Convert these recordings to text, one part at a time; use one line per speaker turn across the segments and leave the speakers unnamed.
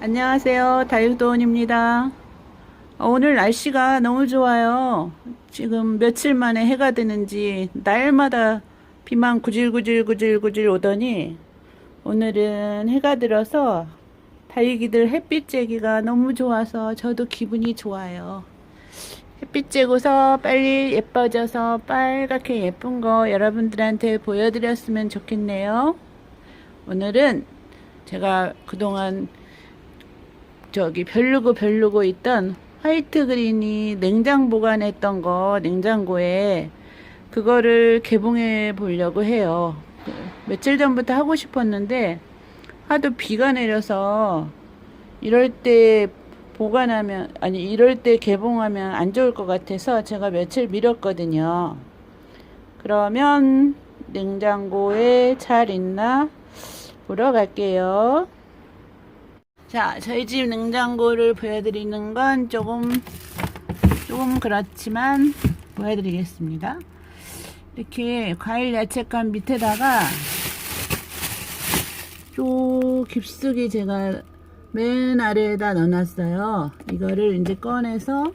안녕하세요. 다육도원입니다. 어, 오늘 날씨가 너무 좋아요. 지금 며칠 만에 해가 되는지 날마다 비만 구질구질구질구질 오더니 오늘은 해가 들어서 다육이들 햇빛 쬐기가 너무 좋아서 저도 기분이 좋아요. 햇빛 쬐고서 빨리 예뻐져서 빨갛게 예쁜 거 여러분들한테 보여드렸으면 좋겠네요. 오늘은 제가 그동안 저기 별르고 별르고 있던 화이트 그린이 냉장 보관했던 거 냉장고에 그거를 개봉해 보려고 해요. 그 며칠 전부터 하고 싶었는데 하도 비가 내려서 이럴 때 보관하면 아니 이럴 때 개봉하면 안 좋을 것 같아서 제가 며칠 미뤘거든요. 그러면 냉장고에 잘 있나 보러 갈게요. 자, 저희 집 냉장고를 보여드리는 건 조금, 조금 그렇지만 보여드리겠습니다. 이렇게 과일 야채칸 밑에다가 쭉 깊숙이 제가 맨 아래에다 넣어놨어요. 이거를 이제 꺼내서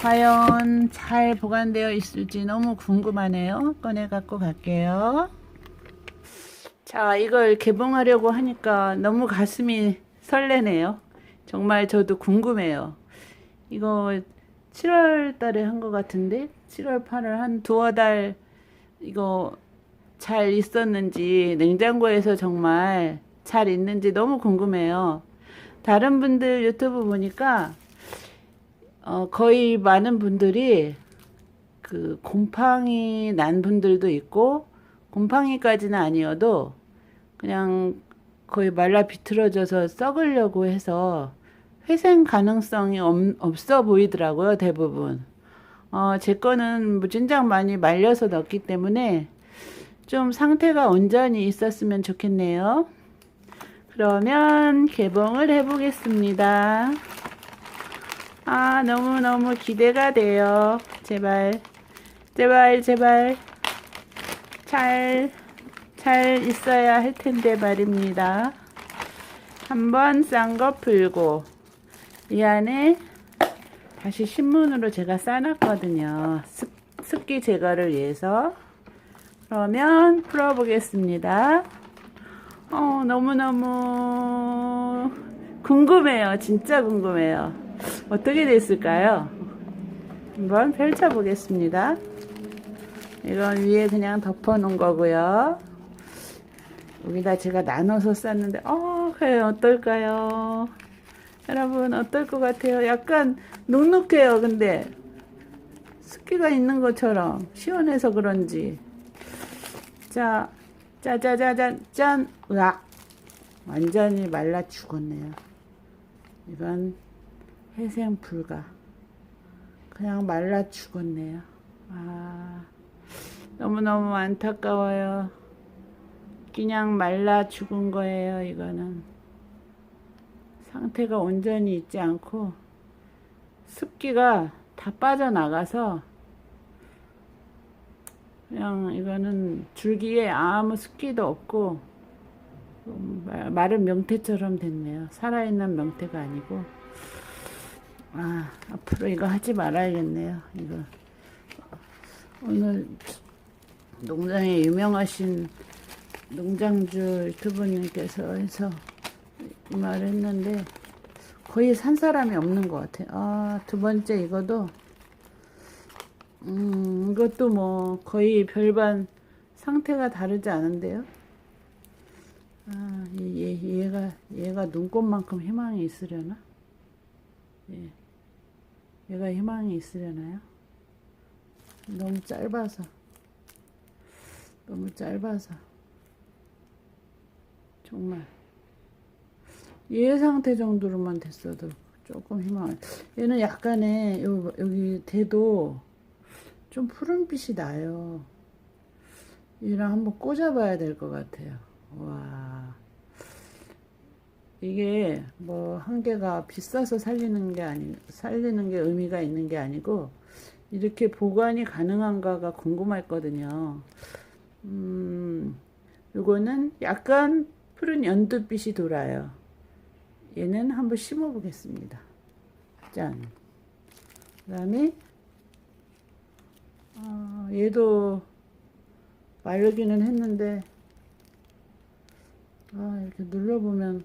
과연 잘 보관되어 있을지 너무 궁금하네요. 꺼내 갖고 갈게요. 자, 이걸 개봉하려고 하니까 너무 가슴이 설레네요. 정말 저도 궁금해요. 이거 7월 달에 한 것 같은데, 7월, 8월 한 두어 달 이거 잘 있었는지, 냉장고에서 정말 잘 있는지 너무 궁금해요. 다른 분들 유튜브 보니까, 어, 거의 많은 분들이 그 곰팡이 난 분들도 있고, 곰팡이까지는 아니어도 그냥 거의 말라 비틀어져서 썩으려고 해서 회생 가능성이 없, 없어 보이더라고요, 대부분. 어, 제 거는 무진장 많이 말려서 넣었기 때문에 좀 상태가 온전히 있었으면 좋겠네요. 그러면 개봉을 해보겠습니다. 아, 너무너무 기대가 돼요. 제발, 제발, 제발. 잘, 잘 있어야 할 텐데 말입니다. 한번 싼 거 풀고, 이 안에 다시 신문으로 제가 싸놨거든요. 습, 습기 제거를 위해서. 그러면 풀어보겠습니다. 어, 너무너무 궁금해요. 진짜 궁금해요. 어떻게 됐을까요? 한번 펼쳐보겠습니다. 이건 위에 그냥 덮어 놓은 거고요. 여기다 제가 나눠서 쌌는데, 어, 과연 어떨까요? 여러분, 어떨 것 같아요? 약간 눅눅해요, 근데. 습기가 있는 것처럼 시원해서 그런지. 자, 짜자자잔, 짠, 으악. 완전히 말라 죽었네요. 이건 회생 불가. 그냥 말라 죽었네요. 아. 너무너무 안타까워요. 그냥 말라 죽은 거예요, 이거는. 상태가 온전히 있지 않고, 습기가 다 빠져나가서, 그냥 이거는 줄기에 아무 습기도 없고, 음, 마- 마른 명태처럼 됐네요. 살아있는 명태가 아니고. 아, 앞으로 이거 하지 말아야겠네요, 이거. 오늘 농장에 유명하신 농장주 유튜브님께서 해서 이 말을 했는데 거의 산 사람이 없는 것 같아요. 아, 두 번째 이거도 음, 이것도 뭐 거의 별반 상태가 다르지 않은데요. 아, 얘, 얘, 얘가 얘가 눈꽃만큼 희망이 있으려나? 예. 얘가 희망이 있으려나요? 너무 짧아서. 너무 짧아서 정말. 얘 상태 정도로만 됐어도 조금 희망. 얘는 약간의 요, 여기 대도 좀 푸른빛이 나요. 얘랑 한번 꽂아봐야 될 것 같아요. 와. 이게 뭐 한 개가 비싸서 살리는 게 아니 살리는 게 의미가 있는 게 아니고 이렇게 보관이 가능한가가 궁금했거든요. 음, 요거는 약간 푸른 연두빛이 돌아요. 얘는 한번 심어 보겠습니다. 짠. 그 다음에 어, 얘도 마르기는 했는데 아, 이렇게 눌러보면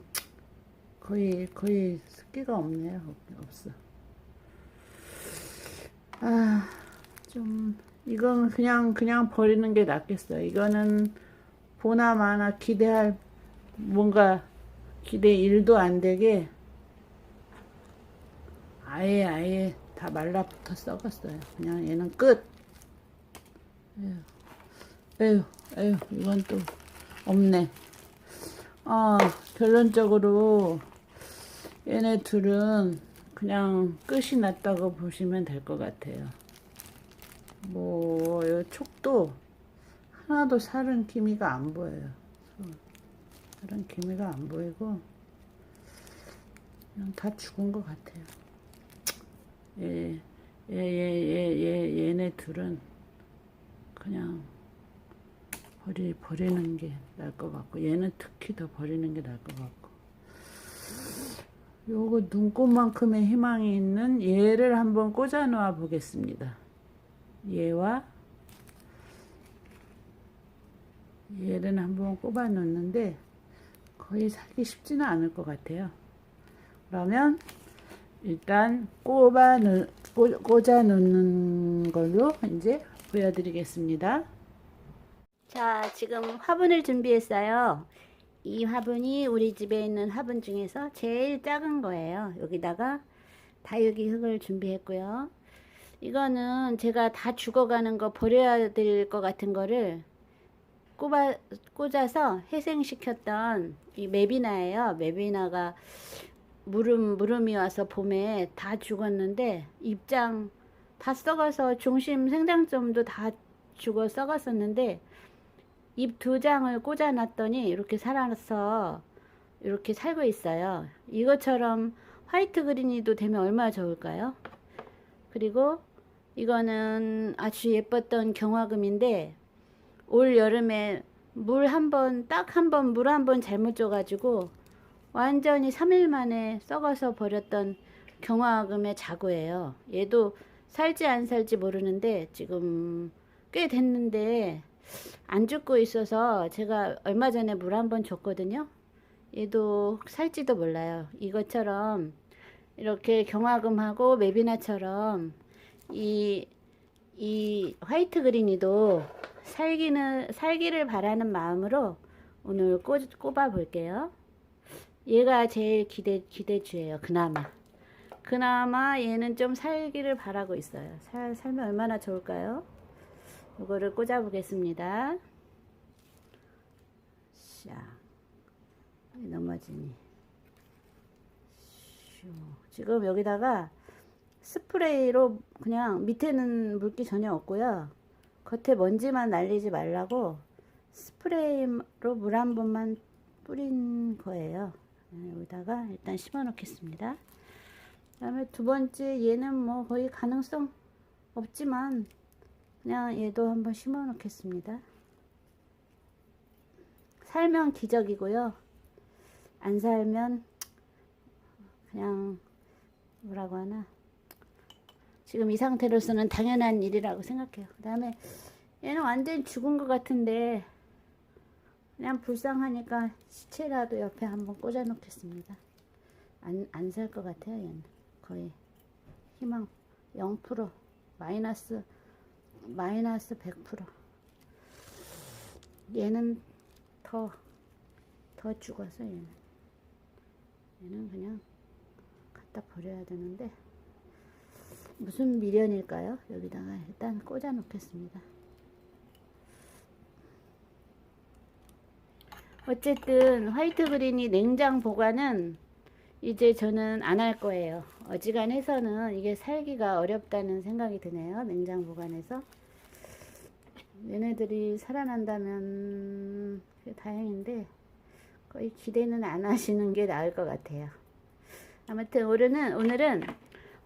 거의 거의 습기가 없네요. 없- 없어. 아, 좀 이건 그냥 그냥 버리는 게 낫겠어요. 이거는 보나마나 기대할 뭔가 기대 일도 안 되게 아예 아예 다 말라붙어 썩었어요. 그냥 얘는 끝. 에휴, 에휴, 에휴, 이건 또 없네. 어, 결론적으로 얘네 둘은 그냥 끝이 났다고 보시면 될 것 같아요. 뭐, 이 촉도 하나도 살은 기미가 안 보여요. 살은 기미가 안 보이고, 그냥 다 죽은 것 같아요. 얘, 얘, 얘, 얘, 얘, 얘네 둘은 그냥 버리, 버리는 게 나을 것 같고, 얘는 특히 더 버리는 게 나을 것 같고. 요거 눈꽃만큼의 희망이 있는 얘를 한번 꽂아 놓아 보겠습니다. 얘와 얘를 한번 꼽아 놓는데 거의 살기 쉽지는 않을 것 같아요. 그러면 일단 꼽아 놓, 꽂- 꽂아 놓는 걸로 이제 보여드리겠습니다.
자, 지금 화분을 준비했어요. 이 화분이 우리 집에 있는 화분 중에서 제일 작은 거예요. 여기다가 다육이 흙을 준비했고요. 이거는 제가 다 죽어가는 거 버려야 될 것 같은 거를 꼽아, 꽂아서 회생시켰던 이 메비나예요. 메비나가 무름, 무름이 와서 봄에 다 죽었는데 입장 다 썩어서 중심 생장점도 다 죽어 썩었었는데 잎 두 장을 꽂아 놨더니 이렇게 살아서 이렇게 살고 있어요. 이것처럼 화이트 그린이도 되면 얼마나 좋을까요? 그리고 이거는 아주 예뻤던 경화금인데 올 여름에 물 한 번, 딱 한 번, 물 한 번 잘못 줘가지고 완전히 3일 만에 썩어서 버렸던 경화금의 자구예요. 얘도 살지 안 살지 모르는데 지금 꽤 됐는데 안 죽고 있어서 제가 얼마 전에 물 한 번 줬거든요. 얘도 살지도 몰라요. 이것처럼 이렇게 경화금하고 메비나처럼 이, 이 화이트 그린이도 살기는, 살기를 바라는 마음으로 오늘 꽂, 꼽아 볼게요. 얘가 제일 기대, 기대주예요. 그나마. 그나마 얘는 좀 살기를 바라고 있어요. 살, 살면 얼마나 좋을까요? 이거를 꽂아 보겠습니다. 자, 넘어지니. 슈. 지금 여기다가 스프레이로 그냥 밑에는 물기 전혀 없고요. 겉에 먼지만 날리지 말라고 스프레이로 물 한 번만 뿌린 거예요. 네, 여기다가 일단 심어 놓겠습니다. 그 다음에 두 번째 얘는 뭐 거의 가능성 없지만 그냥 얘도 한번 심어 놓겠습니다. 살면 기적이고요. 안 살면 그냥 뭐라고 하나 지금 이 상태로서는 당연한 일이라고 생각해요. 그 다음에 얘는 완전 죽은 것 같은데 그냥 불쌍하니까 시체라도 옆에 한번 꽂아 놓겠습니다. 안, 안 살 것 같아요, 얘는. 거의 희망 0% 마이너스 마이너스 100% 얘는 더더 죽었어 얘는 얘는 그냥 갖다 버려야 되는데 무슨 미련일까요? 여기다가 일단 꽂아 놓겠습니다. 어쨌든 화이트 그린이 냉장 보관은 이제 저는 안 할 거예요. 어지간해서는 이게 살기가 어렵다는 생각이 드네요. 냉장 보관해서. 얘네들이 살아난다면 다행인데 거의 기대는 안 하시는 게 나을 것 같아요. 아무튼 오늘은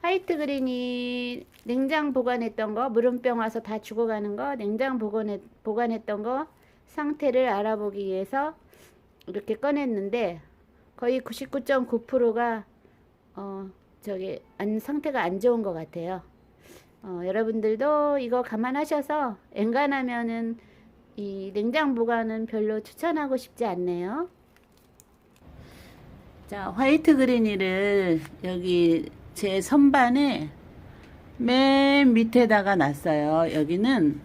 화이트 그린이 냉장 보관했던 거 물음병 와서 다 죽어가는 거 냉장 보관했, 보관했던 거 상태를 알아보기 위해서 이렇게 꺼냈는데 거의 99.9%가 어, 저기 안 상태가 안 좋은 것 같아요. 어, 여러분들도 이거 감안하셔서 엔간하면은 이 냉장 보관은 별로 추천하고 싶지 않네요.
자, 화이트 그린이를 여기 제 선반에 맨 밑에다가 놨어요. 여기는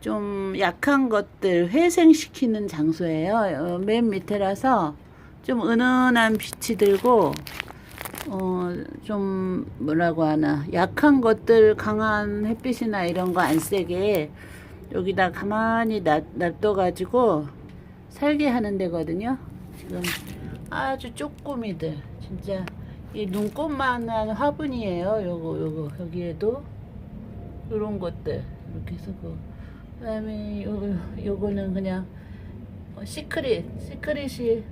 좀 약한 것들 회생시키는 장소예요. 어, 맨 밑에라서 좀 은은한 빛이 들고 어, 좀 뭐라고 하나 약한 것들 강한 햇빛이나 이런 거 안 세게 여기다 가만히 놔, 놔둬가지고 살게 하는 데거든요. 지금 아주 쪼꼬미들 진짜 이 눈꽃만한 화분이에요. 요거 요거 여기에도 요런 것들 이렇게 쓰고 그다음에 요거 요거는 그냥 어, 시크릿 시크릿이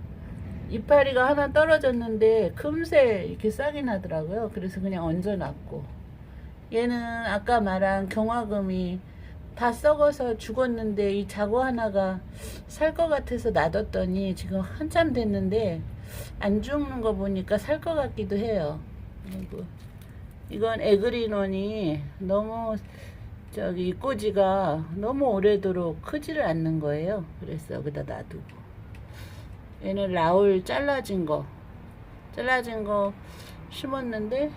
이파리가 하나 떨어졌는데 금세 이렇게 싹이 나더라고요. 그래서 그냥 얹어놨고 얘는 아까 말한 경화금이 다 썩어서 죽었는데 이 자고 하나가 살 것 같아서 놔뒀더니 지금 한참 됐는데 안 죽는 거 보니까 살 것 같기도 해요. 그리고 이건 에그리논이 너무 저기 이 꼬지가 너무 오래도록 크지를 않는 거예요. 그래서 여기다 놔두고 얘는 라울 잘라진 거 잘라진 거 심었는데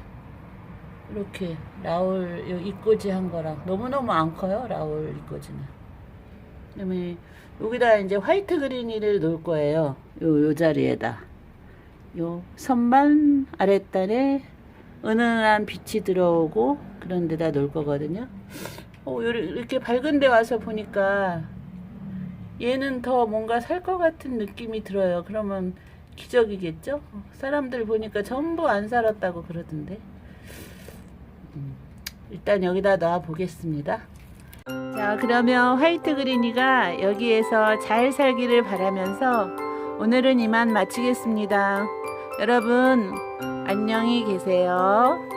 이렇게 라울 요 이꼬지 한 거랑 너무너무 안 커요 라울 이꼬지는. 그다음에 여기다 이제 화이트 그린이를 놓을 거예요 요, 요 자리에다. 요 선반 아랫단에 은은한 빛이 들어오고 그런 데다 놓을 거거든요. 어, 이렇게 밝은 데 와서 보니까 얘는 더 뭔가 살 것 같은 느낌이 들어요. 그러면 기적이겠죠? 사람들 보니까 전부 안 살았다고 그러던데 일단 여기다 놔 보겠습니다. 자, 그러면 화이트 그린이가 여기에서 잘 살기를 바라면서 오늘은 이만 마치겠습니다. 여러분, 안녕히 계세요.